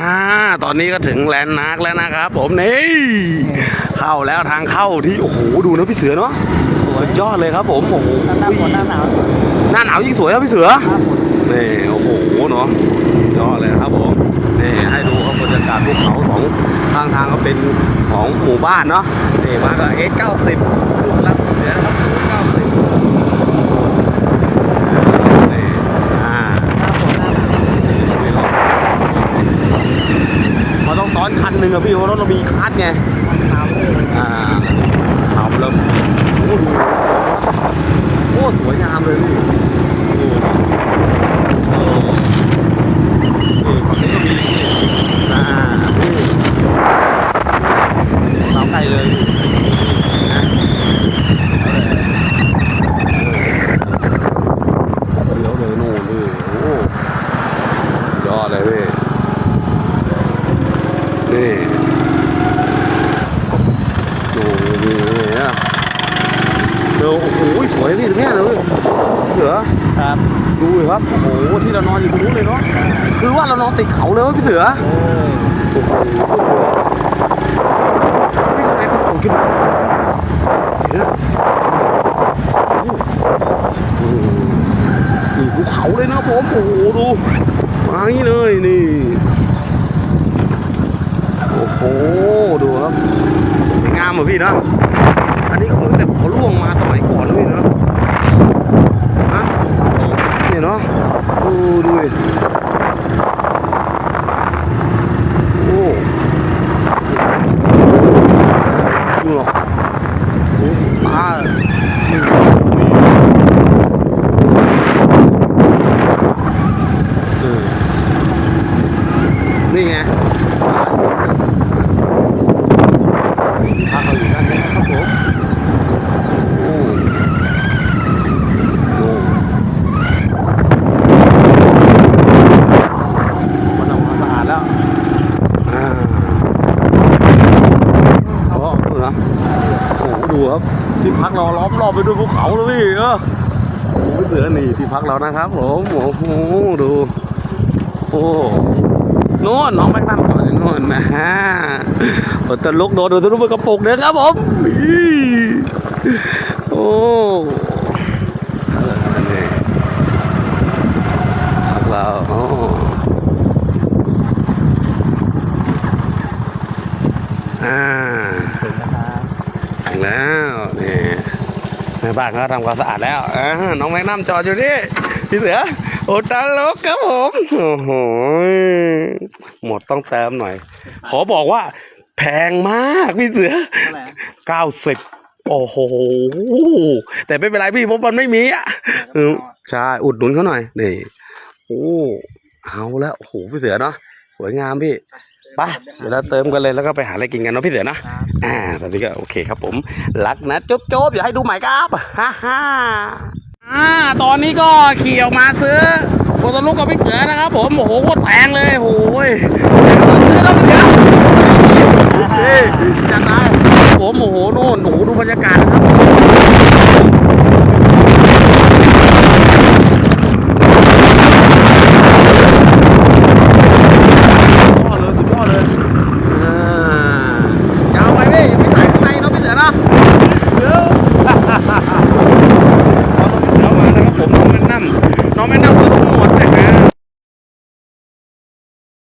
อ่า ตอนนี้ก็ถึงแลนด์มาร์กแล้วนะครับผมนี่ เข้าแล้วทางเข้าที่ โอ้โห ดูนะพี่เสือเนาะสุดยอดเลยครับผม โอ้โหหน้าฝนหน้าหนาวหน้าหนาวยิ่งสวยครับพี่เสือนี่โอ้โหเนาะยอดเลยครับผมนี่ให้ดูครับบรรยากาศภูเขาสองข้างทางก็เป็นของหมู่บ้านเนาะนี่มาก็เอสเก้าสิบรุ่นรับเสือนะครับเก้าสิบนี่อ่า หน้าฝนหน้าหนาว ร้อนคันหนึ่งอะพี่เพราะรถเรามีคัสไงอ่าเอาเริ่มล้วโอ้ดูโอ้สวยงามเลยพี่ดูโอ้นี่ฝั่งนี้ก็มีอ่านี่สาวไก่เลยนะเดี๋ยวเลยนู่นนี่โอ้ยอดเลยพี่ นี่ดูนี่นะดูโอ้โหสวยพี่ตรงเนี้ยเลยเหลือครับดูเลยครับโอ้โหที่เรานอนอยู่ตรงนู้นเลยเนาะคือว่าเรานอนติดเขาเลยพี่เสือโอ้โหนี่ไงผมกินเห็นไหมนี่ภูเขาเลยนะผมโอ้โหดูมาอย่างนี้เลยนี่ โอ้โห ดูครับสวยงาม เนอะอันนี้ก็เหมือนแบบเขาล่วงมาสมัยก่อนเลยพี่เนาะฮะเนี่ยเนาะดูดูดโอ้ดูหรอโอ้ตาเออนี่ไง พักเราอยู่ด้านนี้ครับผมโอ้โหมันทำความสะอาดแล้ว อ่าอ๋อดูนะโอ้โหดูครับ ที่พักเราล้อมรอบไปด้วยภูเขาเลยพี่เออโอ้โหเสือนี่ที่พักเรานะครับผมโอ้โหดู โอ้โน่นน้องแม็กนัมก่อนโน่นนะฮะโอ้ตะลุกโดนโดนตะลุกไปกระปุกเนี่ยครับผมอีโอ้นี่พักเราโอ้อ่าถึงนะแล้ว แม่บ้านเขาทำความสะอาดแล้วอ่าน้องแม็กนัมจอดอยู่นี่พี่เสือโอตาลกครับผมโอ้โหหมดต้องเติมหน่อย ขอบอกว่า แพงมากพี่เสือเก้าสิบโอ้โห แต่ไม่เป็นไรพี่เพราะมันไม่มีอะใช่อุดหนุนเขาหน่อยนี่โอ้เอาแล้วโอ้โหพี่เสือเนาะสวยงามพี่ ไปเดี๋ยวเราเติมกันเลยแล้วก็ไปหาอะไรกินกันเนาะพี่เสือเนาะครับอ่าตอนนี้ก็โอเคครับผมรักนะจุ๊บจุ๊บอย่าให้ดูใหม่ครับฮ่าฮ่าอ่าตอนนี้ก็ขี่ออกมาซื้อโคตรลูกกับพี่เสือนะครับ ผมโอ้โหโคตรแพงเลยโอ้ยแต่ก็ต้องซื้อแล้วพี่เสือนี่จัดได้ผมโอ้โหนู่นโอ้โหดูบรรยากาศนะครับ